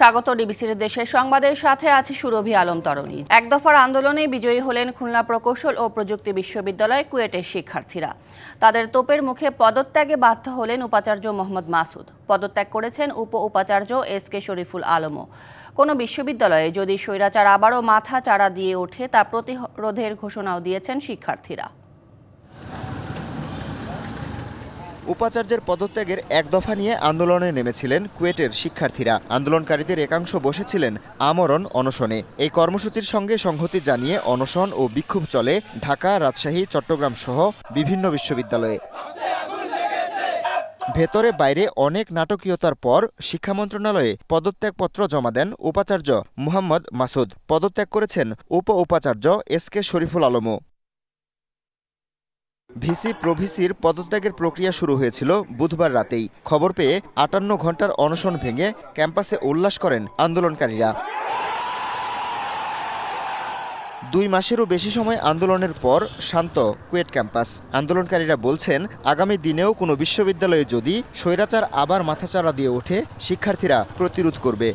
স্বাগত ডিবিসির দেশের সংবাদের সাথে আছে সুরভি আলম তরণী। এক দফার আন্দোলনে বিজয়ী হলেন খুলনা প্রকৌশল ও প্রযুক্তি বিশ্ববিদ্যালয় কুয়েটের শিক্ষার্থীরা। তাদের তোপের মুখে পদত্যাগে বাধ্য হলেন উপাচার্য মোহাম্মদ মাসুদ। পদত্যাগ করেছেন উপ উপাচার্য এস কে শরীফুল আলমও। কোনো বিশ্ববিদ্যালয়ে যদি স্বৈরাচার আবারও মাথা চাড়া দিয়ে ওঠে, তা প্রতিরোধের ঘোষণাও দিয়েছেন শিক্ষার্থীরা। উপাচার্যের পদত্যাগের এক দফা নিয়ে আন্দোলনে নেমেছিলেন কুয়েটের শিক্ষার্থীরা। আন্দোলনকারীদের একাংশ বসেছিলেন আমরণ অনশনে। এই কর্মসূচির সঙ্গে সংহতি জানিয়ে অনশন ও বিক্ষোভ চলে ঢাকা, রাজশাহী, চট্টগ্রাম সহ বিভিন্ন বিশ্ববিদ্যালয়ে। ভেতরে বাইরে অনেক নাটকীয়তার পর শিক্ষা মন্ত্রণালয়ে পদত্যাগপত্র জমা দেন উপাচার্য মুহাম্মদ মাসুদ। পদত্যাগ করেছেন উপ উপাচার্য এস কে শরীফুল আলমও। ভিসি প্রভিসির পদত্যাগের প্রক্রিয়া শুরু হয়েছিল বুধবার রাতেই। খবর পেয়ে আটান্ন ঘণ্টার অনশন ভেঙে ক্যাম্পাসে উল্লাস করেন আন্দোলনকারীরা। দুই মাসেরও বেশি সময় আন্দোলনের পর শান্ত কুয়েট ক্যাম্পাস। আন্দোলনকারীরা বলছেন, আগামী দিনেও কোনো বিশ্ববিদ্যালয়ে যদি স্বৈরাচার আবার মাথাচাড়া দিয়ে ওঠে, শিক্ষার্থীরা প্রতিরোধ করবে।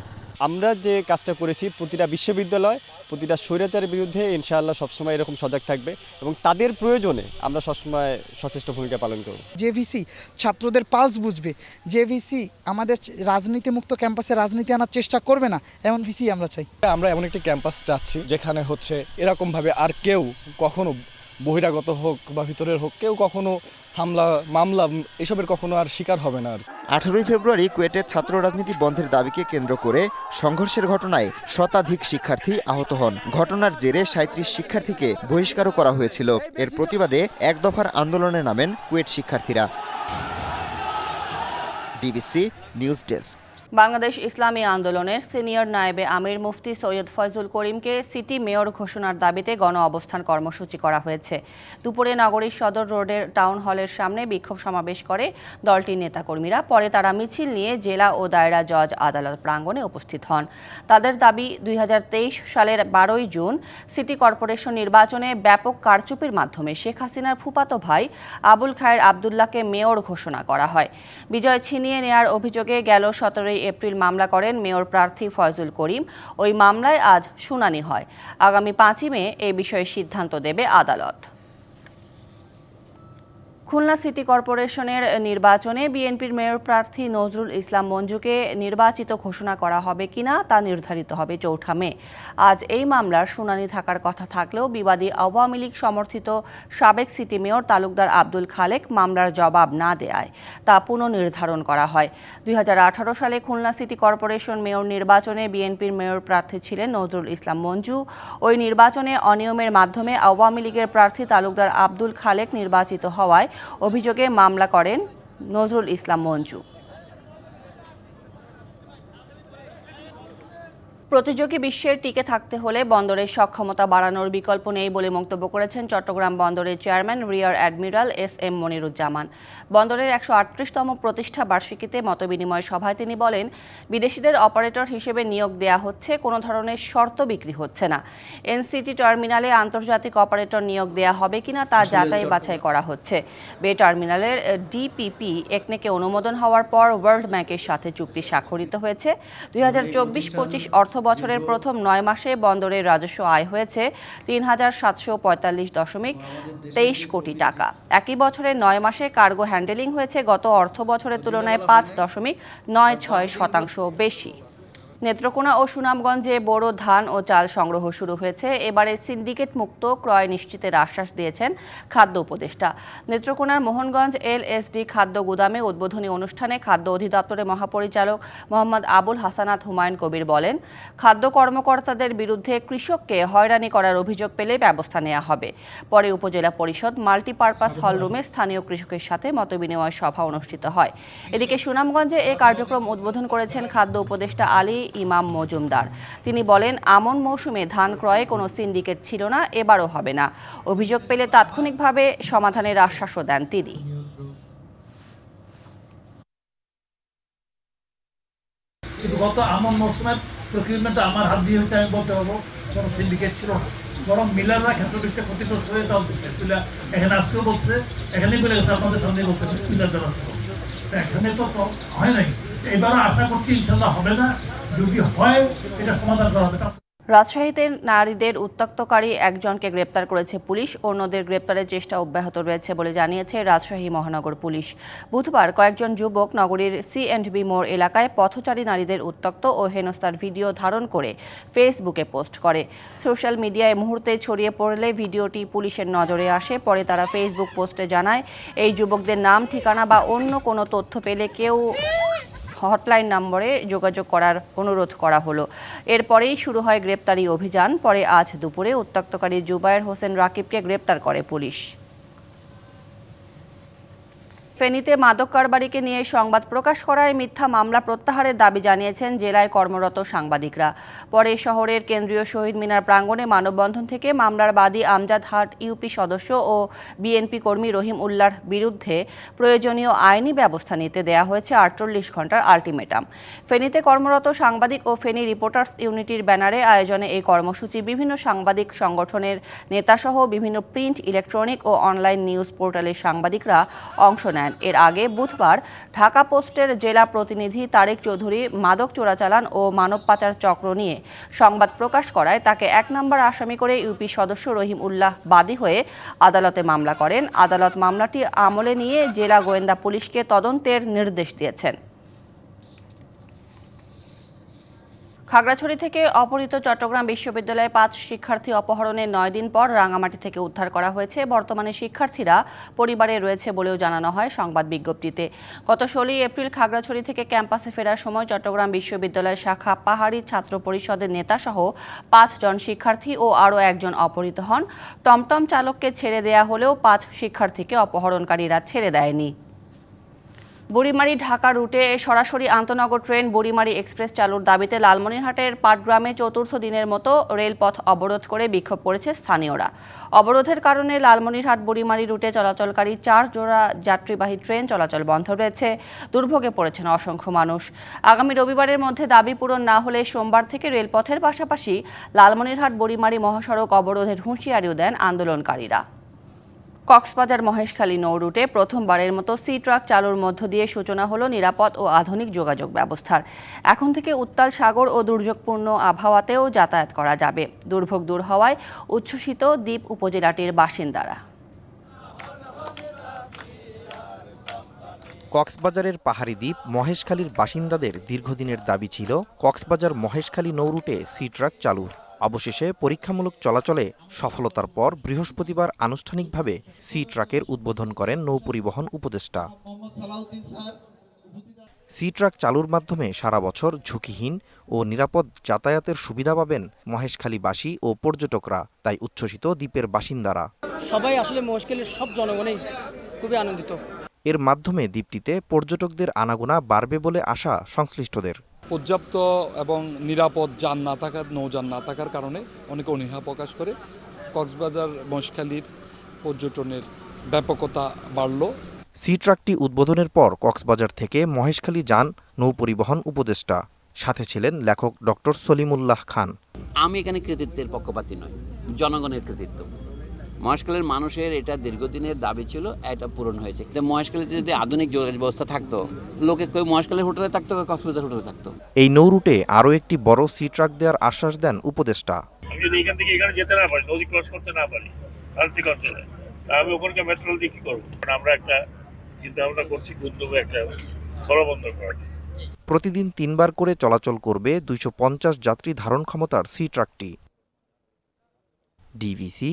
আমরা যে কাজটা করেছি প্রতিটা বিশ্ববিদ্যালয় প্রতিটা স্বৈরাচারের বিরুদ্ধে ইনশাআল্লাহ সবসময় এরকম সজাগ থাকবে এবং তাদের প্রয়োজনে আমরা সবসময় সচেষ্ট ভূমিকা পালন করব। জেভিসি ছাত্রদের পালস বুঝবে। জেভিসি আমাদের রাজনীতি মুক্ত ক্যাম্পাসে রাজনীতি আনার চেষ্টা করবে না এমন ভিসি আমরা চাই। আমরা এমন একটি ক্যাম্পাস চাচ্ছি যেখানে হচ্ছে এরকমভাবে আর কেউ কখনো বহিরাগত হোক বা ভিতরের হোক কেউ কখনো হামলা, মামলা, এসবের কখনো আর শিকার হবে না আর। আঠারোই ফেব্রুয়ারি কুয়েটের ছাত্র রাজনীতি বন্ধের দাবিকে কেন্দ্র করে সংঘর্ষের ঘটনায় শতাধিক শিক্ষার্থী আহত হন। ঘটনার জেরে সাঁত্রিশ শিক্ষার্থীকে বহিষ্কারও করা হয়েছিল। এর প্রতিবাদে এক দফার আন্দোলনে নামেন কুয়েট শিক্ষার্থীরা। DBC news desk. বাংলাদেশ ইসলামী আন্দোলনের সিনিয়র নায়েবে আমির মুফতি সৈয়দ ফয়জুল করিমকে সিটি মেয়র ঘোষণার দাবিতে গণ অবস্থান কর্মসূচি করা হয়েছে। দুপুরে নগরীর সদর রোডের টাউন হলের সামনে বিক্ষোভ সমাবেশ করে দলটির নেতাকর্মীরা। পরে তারা মিছিল নিয়ে জেলা ও দায়রা জজ আদালত প্রাঙ্গণে উপস্থিত হন। তাদের দাবি, দুই হাজার তেইশ সালের বারোই জুন সিটি কর্পোরেশন নির্বাচনে ব্যাপক কারচুপির মাধ্যমে শেখ হাসিনার ফুপাতো ভাই আবুল খায়ের আবদুল্লাহকে মেয়র ঘোষণা করা হয়। বিজয় ছিনিয়ে নেয়ার অভিযোগে গেল সতেরোই এপ্রিল মামলা করেন মেয়র প্রার্থী ফয়জুল করিম। ওই মামলায় আজ শুনানি হয়। আগামী পাঁচই মে এ বিষয়ে সিদ্ধান্ত দেবে আদালত। খুলনা সিটি কর্পোরেশনের নির্বাচনে বিএনপির মেয়র প্রার্থী নজরুল ইসলাম মঞ্জুকে নির্বাচিত ঘোষণা করা হবে কিনা তা নির্ধারিত হবে চৌঠা মে। আজ এই মামলার শুনানি থাকার কথা থাকলেও বিবাদী আওয়ামী লীগ সমর্থিত সাবেক সিটি মেয়র তালুকদার আব্দুল খালেক মামলার জবাব না দেয়ায় তা পুনর্নির্ধারণ করা হয়। দুই হাজার আঠারো সালে খুলনা সিটি কর্পোরেশন মেয়র নির্বাচনে বিএনপির মেয়র প্রার্থী ছিলেন নজরুল ইসলাম মঞ্জু। ওই নির্বাচনে অনিয়মের মাধ্যমে আওয়ামী লীগের প্রার্থী তালুকদার আব্দুল খালেক নির্বাচিত হওয়ায় অভিযোগে মামলা করেন নজরুল ইসলাম মঞ্জু। প্রতিযোগী বিশ্বের টিকে থাকতে হলে বন্দরের সক্ষমতা বাড়ানোর বিকল্প নেই বলে মন্তব্য করেছেন চট্টগ্রাম বন্দরের chairman rear admiral S M Moniruzzaman. বন্দরের একশো আটত্রিশতম প্রতিষ্ঠা বার্ষিকীতে মতবিনিময় সভায় তিনি বলেন বিদেশিদের অপারেটর হিসেবে নিয়োগ দেয়া হচ্ছে কোনো ধরনের শর্ত বিক্রি হচ্ছে না। এনসিটি টার্মিনালে আন্তর্জাতিক অপারেটর নিয়োগ দেয়া হবে কিনা তা যাচাই বাছাই করা হচ্ছে। বে টার্মিনালের ডিপিপি একনেকে অনুমোদন হওয়ার পর ওয়ার্ল্ড ব্যাংকের সাথে চুক্তি স্বাক্ষরিত হয়েছে। দুই হাজার চব্বিশ পঁচিশ অর্থ বছরের প্রথম নয় মাসে বন্দরের রাজস্ব আয় হয়েছে তিন হাজার সাতশো পঁয়তাল্লিশ দশমিক তেইশ কোটি টাকা। একই বছরের নয় মাসে কার্গো হ্যান্ডেলিং হয়েছে গত অর্থ বছরের তুলনায় পাঁচ দশমিক নয় ছয় শতাংশ বেশি। নেত্রকোনা ও সুনামগঞ্জে বড় ধান ও চাল সংগ্রহ শুরু হয়েছে। এবারে সিন্ডিকেট মুক্ত ক্রয় নিশ্চিতের আশ্বাস দিয়েছেন খাদ্য উপদেষ্টা। নেত্রকোনার মোহনগঞ্জ এলএসডি খাদ্য গুদামে উদ্বোধনী অনুষ্ঠানে খাদ্য অধিদপ্তরের মহাপরিচালক মোহাম্মদ আবুল হাসানাত হুমায়ুন কবির বলেন, খাদ্য কর্মকর্তাদের বিরুদ্ধে কৃষককে হয়রানি করার অভিযোগ পেলে ব্যবস্থা নেওয়া হবে। পরে উপজেলা পরিষদ মাল্টিপারপাস হলরুমে স্থানীয় কৃষকের সাথে মতবিনিময় সভা অনুষ্ঠিত হয়। এদিকে সুনামগঞ্জে এ কার্যক্রম উদ্বোধন করেছেন খাদ্য উপদেষ্টা আলী ইমাম মজুমদার। তিনি বলেন, আমন মৌসুমে ধান ক্রয়ে কোনো সিন্ডিকেট ছিল না, এবারও হবে না। অভিযোগ পেলে তাৎক্ষণিকভাবে সমাধানের আশ্বাসও দেন তিনি। গত আমন মৌসুমের প্রকিউরমেন্টটা আমার হাত দিয়ে হচ্ছে, আমি বলতে পারব, কোনো সিন্ডিকেট ছিল না। বরং মিলাররা ক্ষেত্রবিষ্ট ক্ষতিগ্রস্ত হয়ে তাও এখানে আজকেও বলছে, এখানেই বলে গেছে, আপনাদের এখানে তো হয় নাই। এবারও আশা করছি ইনশাল্লাহ হবে না। যদি হয়, এটা সমাধান করা হবে। রাজশাহীতে নারীদের উত্তক্তকারী একজনকে গ্রেপ্তার করেছে পুলিশ, অন্যদের গ্রেপ্তারের চেষ্টা অব্যাহত রয়েছে বলে জানিয়েছে রাজশাহী মহানগর পুলিশ। বুধবার কয়েকজন যুবক নগরীর সি অ্যান্ড বি মোড় এলাকায় পথচারী নারীদের উত্তক্ত ও হেনস্থার ভিডিও ধারণ করে ফেসবুকে পোস্ট করে। সোশ্যাল মিডিয়ায় মুহূর্তে ছড়িয়ে পড়লে ভিডিওটি পুলিশের নজরে আসে, পরে তারা ফেসবুক পোস্টে জানায়, এই যুবকদের নাম, ঠিকানা বা অন্য কোনো তথ্য পেলে কেউ হটলাইন নম্বরে যোগাযোগ করার অনুরোধ করা হলো। এরপরেই শুরু হয় গ্রেপ্তারি অভিযান, পরে আজ দুপুরে উত্তক্তকারী জুবায়ের হোসেন রাকিবকে গ্রেপ্তার করে পুলিশ। ফেনীতে মাদক কারবারিকে নিয়ে সংবাদ প্রকাশ করায় মিথ্যা মামলা প্রত্যাহারের দাবি জানিয়েছেন জেলায় কর্মরত সাংবাদিকরা। পরে শহরের কেন্দ্রীয় শহীদ মিনার প্রাঙ্গণে মানববন্ধন থেকে মামলার বাদী আমজাদ হাট ইউপি সদস্য ও বিএনপি কর্মী রহিম উল্লার বিরুদ্ধে প্রয়োজনীয় আইনি ব্যবস্থা নিতে দেয়া হয়েছে আটচল্লিশ ঘণ্টার আলটিমেটাম। ফেনীতে কর্মরত সাংবাদিক ও ফেনী রিপোর্টার্স ইউনিটির ব্যানারে আয়োজনে এই কর্মসূচি বিভিন্ন সাংবাদিক সংগঠনের নেতাসহ বিভিন্ন প্রিন্ট, ইলেকট্রনিক ও অনলাইন নিউজ পোর্টালের সাংবাদিকরা অংশ নেন। এর আগে বুধবার ঢাকা পোস্টের জেলা প্রতিনিধি তারেক চৌধুরী মাদক চোরাচালান ও মানব পাচার চক্র নিয়ে সংবাদ প্রকাশ করায় তাকে এক নম্বর আসামি করে ইউপি সদস্য রহিম উল্লাহ বাদী হয়ে আদালতে মামলা করেন। আদালত মামলাটি আমলে নিয়ে জেলা গোয়েন্দা পুলিশকে তদন্তের নির্দেশ দিয়েছেন। খাগড়াছড়ি থেকে অপহৃত চট্টগ্রাম বিশ্ববিদ্যালয়ে পাঁচ শিক্ষার্থী অপহরণের নয় দিন পর রাঙামাটি থেকে উদ্ধার করা হয়েছে। বর্তমানে শিক্ষার্থীরা পরিবারে রয়েছে বলেও জানানো হয় সংবাদ বিজ্ঞপ্তিতে। গত ষোলোই এপ্রিল খাগড়াছড়ি থেকে ক্যাম্পাসে ফেরার সময় চট্টগ্রাম বিশ্ববিদ্যালয় শাখা পাহাড়ি ছাত্র পরিষদের নেতাসহ পাঁচজন শিক্ষার্থী ও আরও একজন অপহৃত হন। টমটম চালককে ছেড়ে দেয়া হলেও পাঁচ শিক্ষার্থীকে অপহরণকারীরা ছেড়ে দেয়নি। বুড়িমারি ঢাকা রুটে সরাসরি আন্তনগর ট্রেন বুড়িমারি এক্সপ্রেস চালুর দাবিতে লালমনিরহাটের পাটগ্রামে চতুর্থ দিনের মতো রেলপথ অবরোধ করে বিক্ষোভ করেছে স্থানীয়রা। অবরোধের কারণে লালমনিরহাট বুড়িমারি রুটে চলাচলকারী চার জোড়া যাত্রীবাহী ট্রেন চলাচল বন্ধ রয়েছে। দুর্ভোগে পড়েছেন অসংখ্য মানুষ। আগামী রবিবারের মধ্যে দাবি পূরণ না হলে সোমবার থেকে রেলপথের পাশাপাশি লালমনিরহাট বুড়িমারি মহাসড়ক অবরোধের হুঁশিয়ারিও দেন আন্দোলনকারীরা। কক্সবাজার মহেশখালী নৌ রুটে প্রথমবারের মতো সি ট্রাক চালুর মধ্য দিয়ে সূচনা হলো নিরাপদ ও আধুনিক যোগাযোগ ব্যবস্থার। এখন থেকে উত্তাল সাগর ও দুর্যোগপূর্ণ আবহাওয়াতেও যাতায়াত করা যাবে। দুর্ভোগ দূর হওয়ায় উচ্ছ্বসিত দ্বীপ উপজেলাটির বাসিন্দারা। কক্সবাজারের পাহাড়ি দ্বীপ মহেশখালীর বাসিন্দাদের দীর্ঘদিনের দাবি ছিল, কক্সবাজার মহেশখালী নৌরুটে সি ট্রাক চালু অবশেষে পরীক্ষামূলক চলাচলে সফলতার পর বৃহস্পতিবার আনুষ্ঠানিকভাবে সি ট্রাকের উদ্বোধন করেন নৌপরিবহন উপদেষ্টা। সি ট্রাক চালুর মাধ্যমে সারা বছর ঝুঁকিহীন ও নিরাপদ যাতায়াতের সুবিধা পাবেন মহেশখালীবাসী ও পর্যটকরা তাই উচ্ছ্বসিত দ্বীপের বাসিন্দারা। সবাই আসলে মুশকিলের সব জনগণই খুবই আনন্দিত। এর মাধ্যমে দ্বীপটিতে পর্যটকদের আনাগোনা বাড়বে বলে আশা সংশ্লিষ্টদের। পর্যাপ্ত এবং নিরাপদ যান না থাকার নৌযান না থাকার কারণে অনেকে অনীহা প্রকাশ করে। কক্সবাজার মহেশখালীর পর্যটনের ব্যাপকতা বাড়ল। সি ট্রাকটি উদ্বোধনের পর কক্সবাজার থেকে মহেশখালী যান নৌপরিবহন উপদেষ্টা। সাথে ছিলেন লেখক ডক্টর সলিমুল্লাহ খান। আমি এখানে কৃতিত্বের পক্ষপাতী নই জনগণের কৃতিত্ব। মহেশখালীর মানুষের এটা দীর্ঘদিনের দাবি ছিল এটা পূরণ হয়েছে। কিন্তু মহেশখালীতে যদি আধুনিক যোগাযোগ ব্যবস্থা থাকতো লোকে কেউ মহেশখালীর হোটেলে থাকতো কেউ কক্সবাজার হোটেলে থাকতো? এই নৌরুটে আরও একটি বড় সি ট্রাক দেওয়ার আশ্বাস দেন উপদেষ্টা। আমি যদি এখান থেকে এখানে যেতে না পারি নদী ক্রস করতে না পারি আর্থিক অঞ্চলে আমি ওখানকার মেট্রোল দিয়ে কি করব? আমরা একটা চিন্তা ভাবনা করছি গুন্দবে একটা স্থলবন্দর করার। প্রতিদিন তিনবার করে চলাচল করবে দুইশো পঞ্চাশ যাত্রী ধারণ ক্ষমতার সি ট্রাকটি ডিভিসি